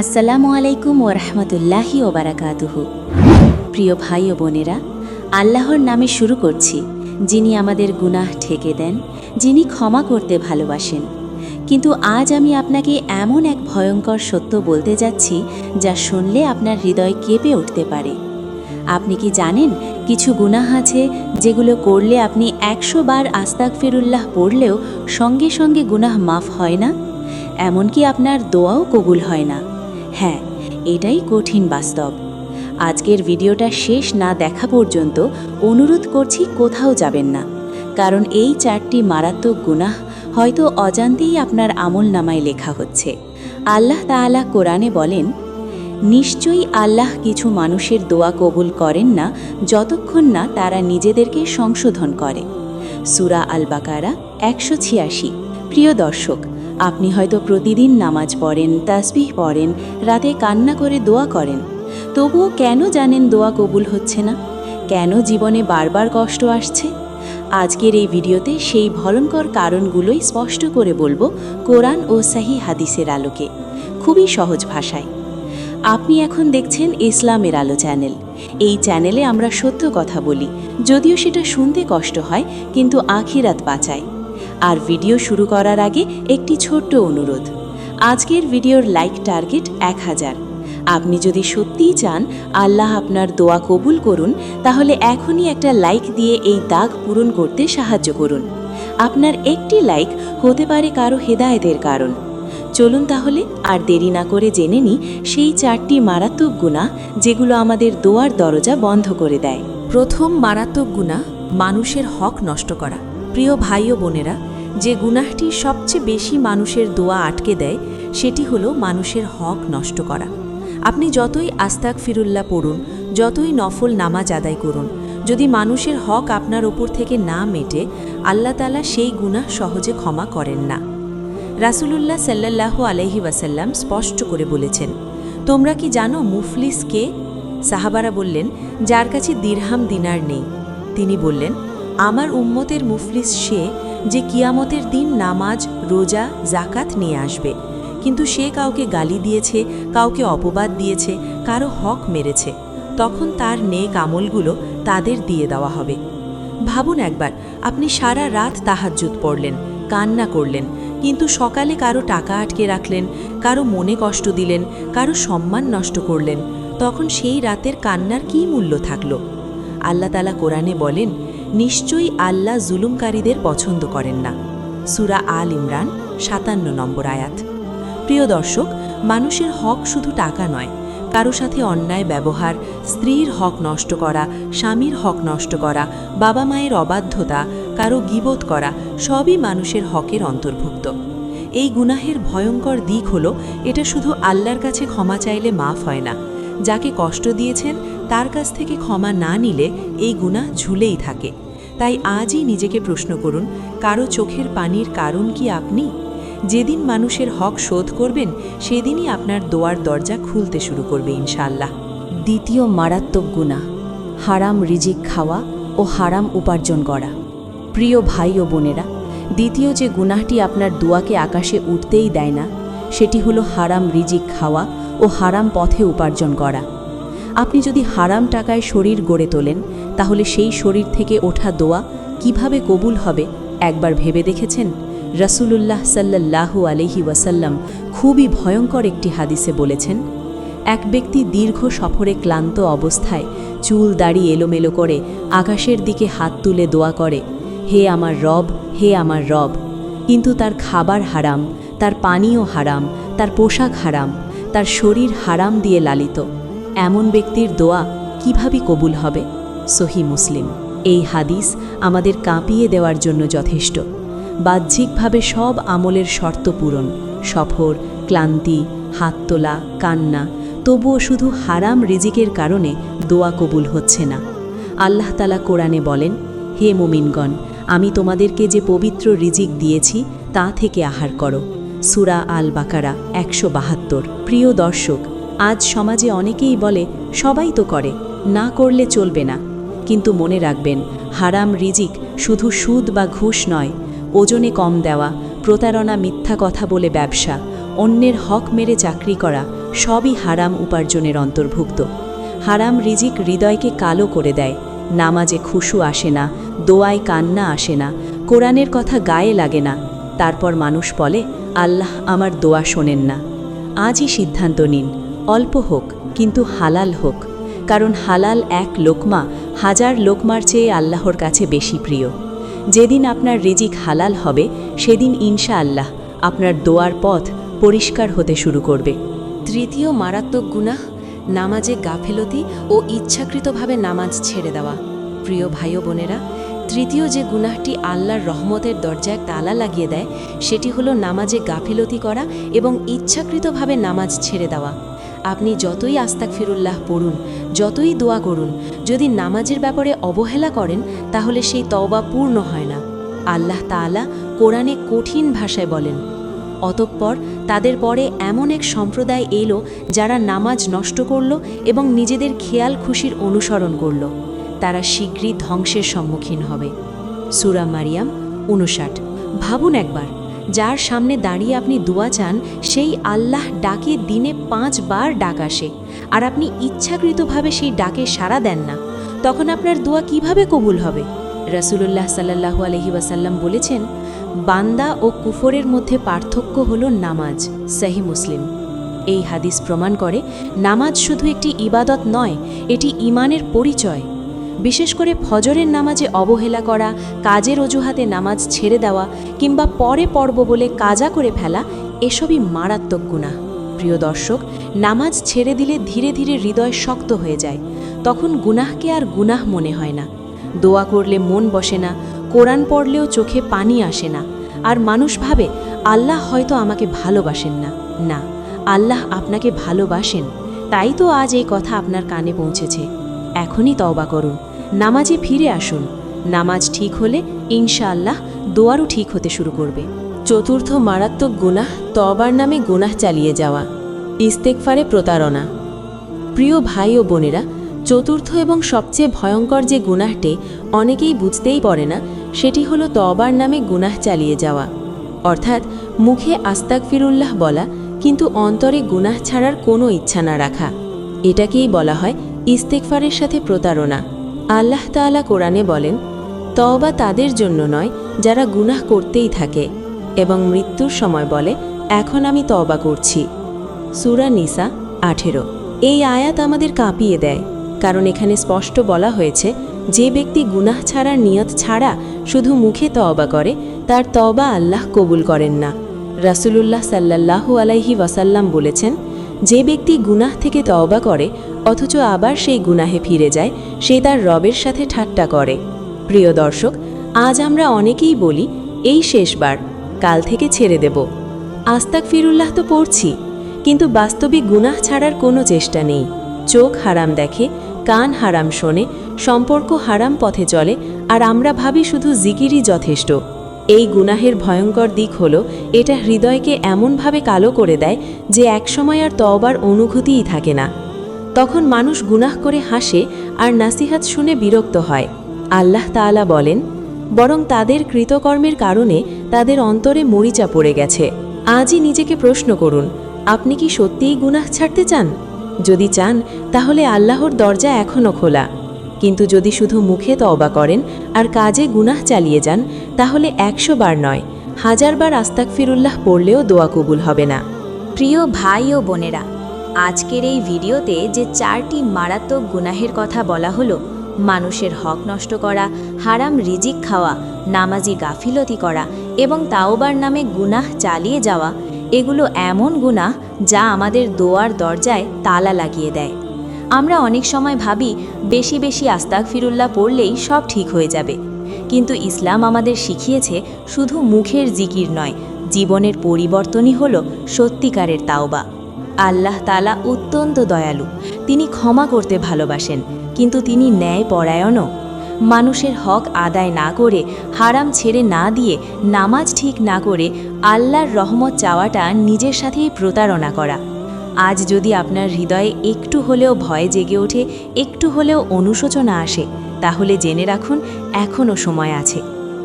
আসসালামু আলাইকুম ওরহমতুল্লাহি ওবারাকাতুহু প্রিয় ভাই ও বোনেরা, আল্লাহর নামে শুরু করছি, যিনি আমাদের গুনাহ ঠেকে দেন, যিনি ক্ষমা করতে ভালোবাসেন। কিন্তু আজ আমি আপনাকে এমন এক ভয়ঙ্কর সত্য বলতে যাচ্ছি, যা শুনলে আপনার হৃদয় কেঁপে উঠতে পারে। আপনি কি জানেন, কিছু গুনাহ আছে, যেগুলো করলে আপনি একশো বার আস্তাক ফিরুল্লাহ পড়লেও সঙ্গে সঙ্গে গুনাহ মাফ হয় না? এমনকি আপনার দোয়াও কবুল হয় না। হ্যাঁ এটাই কঠিন বাস্তব। আজকের ভিডিওটা শেষ না দেখা পর্যন্ত অনুরোধ করছি কোথাও যাবেন না। কারণ এই চারটি মারাত্মক গুনাহ হয়তো অজান্তেই আপনার আমল নামায় লেখা হচ্ছে। আল্লাহ তাআলা কোরআনে বলেন, নিশ্চয়ই আল্লাহ কিছু মানুষের দোয়া কবুল করেন না যতক্ষণ না তারা নিজেদেরকে সংশোধন করে। সুরা আল বাকারা একশো ছিয়াশি। প্রিয় দর্শক আপনি হয়তো প্রতিদিন নামাজ পড়েন, তাসবিহ পড়েন, রাতে কান্না করে দোয়া করেন। তবুও কেন জানেন দোয়া কবুল হচ্ছে না? কেন জীবনে বারবার কষ্ট আসছে? আজকের এই ভিডিওতে সেই ভয়ঙ্কর কারণগুলোই স্পষ্ট করে বলব কোরআন ও সাহি হাদিসের আলোকে। খুবই সহজ ভাষায়। আপনি এখন দেখছেন ইসলামের আলো চ্যানেল। এই চ্যানেলে আমরা সত্য কথা বলি। যদিও সেটা শুনতে কষ্ট হয়, কিন্তু আখিরাত বাঁচায়। আর ভিডিও শুরু করার আগে একটি ছোট্ট অনুরোধ। আজকের ভিডিওর লাইক টার্গেট এক হাজার। আপনি যদি সত্যিই চান আল্লাহ আপনার দোয়া কবুল করুন, তাহলে এখনই একটা লাইক দিয়ে এই দাগ পূরণ করতে সাহায্য করুন। আপনার একটি লাইক হতে পারে কারও হেদায়েতের কারণ। চলুন তাহলে আর দেরি না করে জেনে নিই সেই চারটি মারাত্মক গুণা যেগুলো আমাদের দোয়ার দরজা বন্ধ করে দেয়। প্রথম মারাত্মক গুণা, মানুষের হক নষ্ট করা। প্রিয় ভাই ও বোনেরা, যে গুনাহটি সবচেয়ে বেশি মানুষের দোয়া আটকে দেয়, সেটি হলো মানুষের হক নষ্ট করা। আপনি যতই আস্তাক ফিরুল্লাহ পড়ুন, যতই নফল নামাজ আদায় করুন, যদি মানুষের হক আপনার ওপর থেকে না মেটে, আল্লাহ তালা সেই গুনাহ সহজে ক্ষমা করেন না। রাসূলুল্লাহ সাল্লাল্লাহু আলহি ওয়াসাল্লাম স্পষ্ট করে বলেছেন, তোমরা কি জানো মুফলিস কে? সাহাবারা বললেন, যার কাছে দিরহাম দিনার নেই। তিনি বললেন আমার উম্মতের মুফলিস সে যে কিয়ামতের দিন নামাজ, রোজা জাকাত নিয়ে আসবে। কিন্তু সে কাউকে গালি দিয়েছে, কাউকে অপবাদ দিয়েছে, কারও হক মেরেছে। তখন তার নেক আমলগুলো তাদের দিয়ে দেওয়া হবে। ভাবুন একবার, আপনি সারা রাত তাহাজ্জুদ পড়লেন, কান্না করলেন, কিন্তু সকালে কারও টাকা আটকে রাখলেন, কারও মনে কষ্ট দিলেন, কারও সম্মান নষ্ট করলেন, তখন সেই রাতের কান্নার কী মূল্য থাকল? আল্লাহ তালা কোরআনে বলেন নিশ্চয়ই আল্লাহ জুলুমকারীদের পছন্দ করেন না। সুরা আল ইমরান, সাতান্ন নম্বর আয়াত। প্রিয় দর্শক, মানুষের হক শুধু টাকা নয়, কারও সাথে অন্যায় ব্যবহার, স্ত্রীর হক নষ্ট করা, স্বামীর হক নষ্ট করা, বাবা মায়ের অবাধ্যতা, কারও গিবোধ করা, সবই মানুষের হকের অন্তর্ভুক্ত। এই গুনাহের ভয়ঙ্কর দিক হলো, এটা শুধু আল্লাহর কাছে ক্ষমা চাইলে মাফ হয় না। যাকে কষ্ট দিয়েছেন, তার কাছ থেকে ক্ষমা না নিলে এই গুনাহ ঝুলেই থাকে। তাই আজই নিজেকে প্রশ্ন করুন, কারও চোখের পানির কারণ কি আপনি? যেদিন মানুষের হক শোধ করবেন, সেদিনই আপনার দোয়ার দরজা খুলতে শুরু করবে ইনশাল্লাহ দ্বিতীয় মারাত্মক গুণা হারাম রিজিক খাওয়া ও হারাম উপার্জন করা। প্রিয় ভাই ও বোনেরা, দ্বিতীয় যে গুনাহটি আপনার দোয়াকে আকাশে উঠতেই দেয় না, সেটি হলো হারাম রিজিক খাওয়া ও হারাম পথে উপার্জন করা। আপনি যদি হারাম টাকায় শরীর গড়ে তোলেন, তাহলে সেই শরীর থেকে ওঠা দোয়া কীভাবে কবুল হবে, একবার ভেবে দেখেছেন? রসুলুল্লাহ সাল্লাল্লাহু আলহি ওয়াসাল্লাম খুবই ভয়ঙ্কর একটি হাদিসে বলেছেন, এক ব্যক্তি দীর্ঘ সফরে ক্লান্ত অবস্থায় চুল দাড়ি এলোমেলো করে আকাশের দিকে হাত তুলে দোয়া করে, হে আমার রব, হে আমার রব। কিন্তু তার খাবার হারাম, তার পানীয় হারাম, তার পোশাক হারাম, তার শরীর হারাম দিয়ে লালিত। এমন ব্যক্তির দোয়া কীভাবে কবুল হবে? সহি মুসলিম। এই হাদিস আমাদের কাঁপিয়ে দেওয়ার জন্য যথেষ্ট। বাহ্যিকভাবে সব আমলের শর্ত পূরণ। সফর, ক্লান্তি, হাত তোলা, কান্না, তবুও শুধু হারাম রিজিকের কারণে দোয়া কবুল হচ্ছে না। আল্লাহ তালা কোরআনে বলেন, হে মুমিনগণ, আমি তোমাদেরকে যে পবিত্র রিজিক দিয়েছি, তা থেকে আহার করো। সুরা আল বাকারা একশো বাহাত্তর। প্রিয় দর্শক আজ সমাজে অনেকেই বলে, সবাই তো করে, না করলে চলবে না। কিন্তু মনে রাখবেন, হারাম রিজিক শুধু সুদ বা ঘুষ নয়, ওজনে কম দেওয়া, প্রতারণা মিথ্যা কথা বলে ব্যবসা, অন্যের হক মেরে চাকরি করা, সবই হারাম উপার্জনের অন্তর্ভুক্ত। হারাম রিজিক হৃদয়কে কালো করে দেয়, নামাজে খুশু আসে না, দোয়ায় কান্না আসে না, কোরআনের কথা গায়ে লাগে না, তারপর মানুষ বলে, আল্লাহ আমার দোয়া শোনেন না। আজই সিদ্ধান্ত নিন অল্প হোক, কিন্তু হালাল হোক, কারণ হালাল এক লোকমা, হাজার লোকমার চেয়ে আল্লাহর কাছে বেশি প্রিয়। যেদিন আপনার রিজিক হালাল হবে, সেদিন ইনশা আল্লাহ আপনার দোয়ার পথ পরিষ্কার হতে শুরু করবে। তৃতীয় মারাত্মক গুনাহ, নামাজে গাফেলতি ও ইচ্ছাকৃতভাবে নামাজ ছেড়ে দেওয়া। প্রিয় ভাই বোনেরা, তৃতীয় যে গুনাহটি আল্লাহর রহমতের দরজায় তালা লাগিয়ে দেয়, সেটি হলো নামাজে গাফিলতি করা এবং ইচ্ছাকৃতভাবে নামাজ ছেড়ে দেওয়া। আপনি যতই আস্তাক ফিরুল্লাহ পড়ুন, যতই দোয়া করুন, যদি নামাজের ব্যাপারে অবহেলা করেন, তাহলে সেই তওবা পূর্ণ হয় না। আল্লাহ তাআলা কোরআনে কঠিন ভাষায় বলেন, অতঃপর তাদের পরে এমন এক সম্প্রদায় এলো যারা নামাজ নষ্ট করল এবং নিজেদের খেয়াল খুশির অনুসরণ করল। তারা শীঘ্রই ধ্বংসের সম্মুখীন হবে। সুরা মারিয়াম উনষাট ভাবুন একবার যার সামনে দাঁড়িয়ে আপনি দোয়া চান, সেই আল্লাহ ডাকে দিনে পাঁচবার ডাক আসে। আর আপনি ইচ্ছাকৃতভাবে সেই ডাকে সাড়া দেন না। তখন আপনার দোয়া কীভাবে কবুল হবে? রাসূলুল্লাহ সাল্লাল্লাহু আলহি ওয়াসাল্লাম বলেছেন, বান্দা ও কুফরের মধ্যে পার্থক্য হল নামাজ, সহি মুসলিম। এই হাদিস প্রমাণ করে, নামাজ শুধু একটি ইবাদত নয়, এটি ইমানের পরিচয়। বিশেষ করে ফজরের নামাজে অবহেলা করা, কাজের অজুহাতে নামাজ ছেড়ে দেওয়া কিংবা পরে পর্ব বলে কাজা করে ফেলা, এসবই মারাত্মক গুনাহ। প্রিয় দর্শক, নামাজ ছেড়ে দিলে ধীরে ধীরে হৃদয় শক্ত হয়ে যায়। তখন গুনাহকে আর গুনাহ মনে হয় না। দোয়া করলে মন বসে না, কোরআন পড়লেও চোখে পানি আসে না। আর মানুষ ভাবে, আল্লাহ হয়তো আমাকে ভালোবাসেন না। না, আল্লাহ আপনাকে ভালোবাসেন। তাই তো আজ এই কথা আপনার কানে পৌঁছেছে। এখনই তওবা করুন নামাজে ফিরে আসুন। নামাজ ঠিক হলে ইনশাআল্লাহ দোয়ারও ঠিক হতে শুরু করবে। চতুর্থ মারাত্মক গুনাহ তবার নামে গুনাহ চালিয়ে যাওয়া। ইস্তেকফারে প্রতারণা। প্রিয় ভাই ও বোনেরা, চতুর্থ এবং সবচেয়ে ভয়ঙ্কর যে গুনাহটি অনেকেই বুঝতেই পারে না, সেটি হলো তবার নামে গুনাহ চালিয়ে যাওয়া। অর্থাৎ মুখে আস্তাক ফিরুল্লাহ বলা, কিন্তু অন্তরে গুনাহ ছাড়ার কোনো ইচ্ছা না রাখা। এটাকেই বলা হয় ইস্তেকফারের সাথে প্রতারণা। আল্লাহ তাআলা কোরআনে বলেন, তওবা তাদের জন্য নয়, যারা গুনাহ করতেই থাকে। এবং মৃত্যুর সময় বলে, এখন আমি তওবা করছি। সুরা নিসা, আঠেরো। এই আয়াত আমাদের কাঁপিয়ে দেয়, কারণ এখানে স্পষ্ট বলা হয়েছে, যে ব্যক্তি গুনাহ ছাড়ার নিয়ত ছাড়া শুধু মুখে তওবা করে, তার তওবা আল্লাহ কবুল করেন না। রাসূলুল্লাহ সাল্লাল্লাহু আলাইহি ওয়াসাল্লাম বলেছেন যে ব্যক্তি গুনাহ থেকে তওবা করে, অথচ আবার সেই গুনাহে ফিরে যায়, সে তার রবের সাথে ঠাট্টা করে। প্রিয় দর্শক, আজ আমরা অনেকেই বলি, এই শেষবার, কাল থেকে ছেড়ে দেব। আস্তাক ফিরুল্লাহ তো পড়ছি, কিন্তু বাস্তবিক গুনাহ ছাড়ার কোনো চেষ্টা নেই। চোখ হারাম দেখে, কান হারাম শোনে, সম্পর্ক হারাম পথে চলে, আর আমরা ভাবি শুধু জিকিরই যথেষ্ট। এই গুনাহের ভয়ঙ্কর দিক হলো, এটা হৃদয়কে এমনভাবে কালো করে দেয় যে একসময় আর তওবার অনুভূতিই থাকে না। তখন মানুষ গুনাহ করে হাসে আর নাসিহাত শুনে বিরক্ত হয়। আল্লাহ তাআলা বলেন, বরং তাদের কৃতকর্মের কারণে তাদের অন্তরে মরিচা পড়ে গেছে। আজই নিজেকে প্রশ্ন করুন, আপনি কি সত্যিই গুনাহ ছাড়তে চান? যদি চান, তাহলে আল্লাহর দরজা এখনও খোলা। কিন্তু যদি শুধু মুখে তওবা করেন আর কাজে গুনাহ চালিয়ে যান, তাহলে একশো বার নয় হাজারবার আস্তাক ফিরুল্লাহ পড়লেও দোয়া কবুল হবে না। প্রিয় ভাই ও বোনেরা, আজকের এই ভিডিওতে যে চারটি মারাত্মক গুনাহের কথা বলা হলো, মানুষের হক নষ্ট করা, হারাম রিজিক খাওয়া, নামাজি গাফিলতি করা এবং তাওবার নামে গুনাহ চালিয়ে যাওয়া, এগুলো এমন গুনাহ যা আমাদের দোয়ার দরজায় তালা লাগিয়ে দেয়। আমরা অনেক সময় ভাবি, বেশি বেশি আস্তাক ফিরুল্লাহ পড়লেই সব ঠিক হয়ে যাবে। কিন্তু ইসলাম আমাদের শিখিয়েছে শুধু মুখের জিকির নয়, জীবনের পরিবর্তনই হল সত্যিকারের তাওবা। আল্লাহ তালা অত্যন্ত দয়ালু। তিনি ক্ষমা করতে ভালোবাসেন, কিন্তু তিনি ন্যায় পরায়ণও। মানুষের হক আদায় না করে, হারাম ছেড়ে না দিয়ে, নামাজ ঠিক না করে আল্লাহর রহমত চাওয়াটা নিজের সাথেই প্রতারণা করা। আজ যদি আপনার হৃদয়ে একটু হলেও ভয় জেগে ওঠে, একটু হলেও অনুশোচনা আসে, তাহলে জেনে রাখুন এখনও সময় আছে।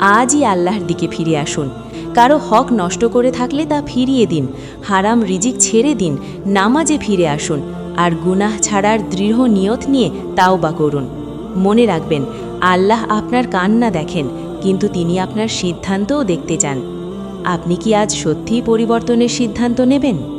আজই আল্লাহর দিকে ফিরে আসুন। কারও হক নষ্ট করে থাকলে তা ফিরিয়ে দিন। হারাম রিজিক ছেড়ে দিন। নামাজে ফিরে আসুন। আর গুনাহ ছাড়ার দৃঢ় নিয়ত নিয়ে তাও বা করুন। মনে রাখবেন, আল্লাহ আপনার কান্না দেখেন, কিন্তু তিনি আপনার সিদ্ধান্তও দেখতে চান। আপনি কি আজ সত্যিই পরিবর্তনের সিদ্ধান্ত নেবেন?